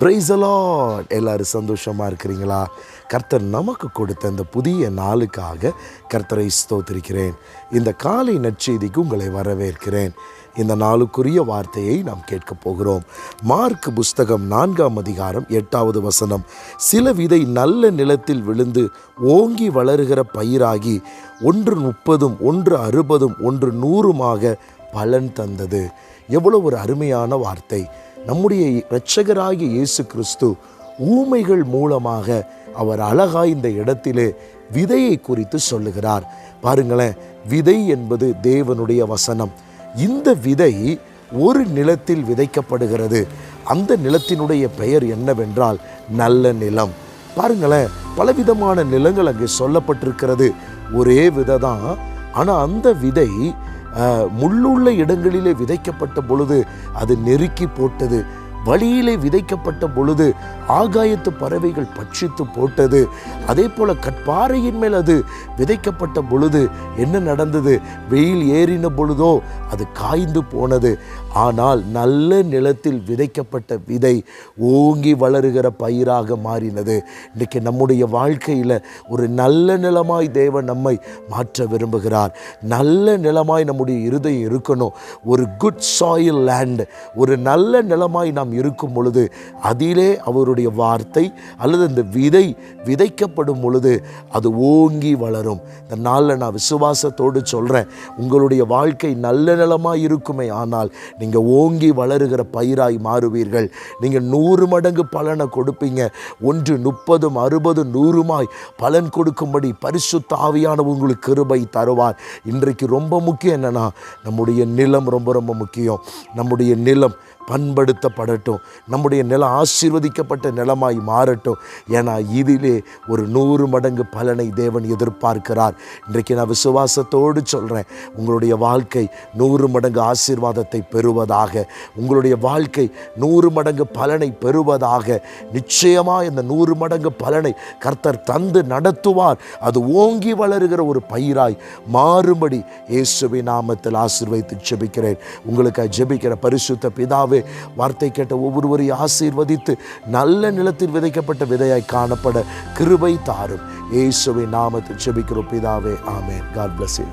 Price allot எல்லோரும் சந்தோஷமாக இருக்கிறீங்களா? கர்த்தர் நமக்கு கொடுத்த இந்த புதிய நாளுக்காக கர்த்தரை ஸ்தோத்திருக்கிறேன். இந்த காலை நற்செய்திக்கு உங்களை வரவேற்கிறேன். இந்த நாளுக்குரிய வார்த்தையை நாம் கேட்கப் போகிறோம். மார்க் புஸ்தகம் நான்காம் அதிகாரம் எட்டாவது வசனம். சில விதை நல்ல நிலத்தில் விழுந்து ஓங்கி வளருகிற பயிராகி ஒன்று முப்பதும் ஒன்று அறுபதும் ஒன்று நூறுமாக பலன் தந்தது. எவ்வளோ ஒரு அருமையான வார்த்தை. நம்முடைய இரட்சகராகிய இயேசு கிறிஸ்து ஊமைகள் மூலமாக அவர் அழகாய் இந்த இடத்திலே விதையை குறித்து சொல்லுகிறார். பாருங்களேன் விதை என்பது தேவனுடைய வசனம். இந்த விதை ஒரு நிலத்தில் விதைக்கப்படுகிறது. அந்த நிலத்தினுடைய பெயர் என்னவென்றால் நல்ல நிலம். பாருங்களேன் பலவிதமான நிலங்கள் அங்கே சொல்லப்பட்டிருக்கிறது. ஒரே விதை தான் ஆனால் அந்த விதை முள்ளுள்ள இடங்களிலே விதைக்கப்பட்ட பொழுது அது நெருக்கி போட்டது. வழியிலே விதைக்கப்பட்ட பொழுது ஆகாயத்து பறவைகள் பட்சித்து போட்டது. அதே போல கற்பாறையின் மேல் அது விதைக்கப்பட்ட பொழுது என்ன நடந்தது? வெயில் ஏறின பொழுதோ அது காய்ந்து போனது. ஆனால் நல்ல நிலத்தில் விதைக்கப்பட்ட விதை ஓங்கி வளருகிற பயிராக மாறினது. இன்றைக்கி நம்முடைய வாழ்க்கையில் ஒரு நல்ல நிலமாய் தேவன் நம்மை மாற்ற விரும்புகிறார். நல்ல நிலமாய் நம்முடைய இருதயம் இருக்கணும். ஒரு குட் சாயில் லேண்ட் ஒரு நல்ல நிலமாய் நாம் இருக்கும் பொழுது அதிலே அவருடைய வார்த்தை அல்லது இந்த விதை விதைக்கப்படும் பொழுது அது ஓங்கி வளரும். இந்த நாளில் நான் விசுவாசத்தோடு சொல்கிறேன் உங்களுடைய வாழ்க்கை நல்ல நிலமாய் இருக்குமே ஆனால் நீங்கள் ஓங்கி வளருகிற பயிராய் மாறுவீர்கள். நீங்கள் நூறு மடங்கு பலனை கொடுப்பீங்க. ஒன்று முப்பதும் அறுபது நூறுமாய் பலன் கொடுக்கும்படி பரிசுத்த ஆவியான உங்களுக்கு கிருபை தருவார். இன்றைக்கு ரொம்ப முக்கியம் என்னன்னா நம்முடைய நிலம் ரொம்ப ரொம்ப முக்கியம். நம்முடைய நிலம் பண்படுத்தப்பட மாறட்டும். நம்முடைய நிலம் ஆசீர்வதிக்கப்பட்ட நிலமாய் மாறட்டும். ஏன்னா இதிலே ஒரு நூறு மடங்கு பலனை தேவன் எதிர்பார்க்கிறார். இன்றைக்கு நான் விசுவாசத்தோடு சொல்கிறேன் உங்களுடைய வாழ்க்கை நூறு மடங்கு ஆசீர்வாதத்தை பெறுவதாக. உங்களுடைய வாழ்க்கை நூறு மடங்கு பலனை பெறுவதாக. நிச்சயமாக இந்த நூறு மடங்கு பலனை கர்த்தர் தந்து நடத்துவார். அது ஓங்கி வளருகிற ஒரு பயிராய் மாறும்படி இயேசுவின் நாமத்தில் ஆசீர்வதித்து ஜெபிக்கிறேன். உங்களுக்கு ஜெபிக்கிற பரிசுத்த பிதாவே வார்த்தை கேட்ட ஒவ்வொருவரையும் ஆசீர்வதித்து நல்ல நிலத்தில் விதைக்கப்பட்ட விதையாய் காணப்பட கிருபை தாரும். இயேசுவை நாமத்தில் செபிக்கிறோம் பிதாவே ஆமென். God bless you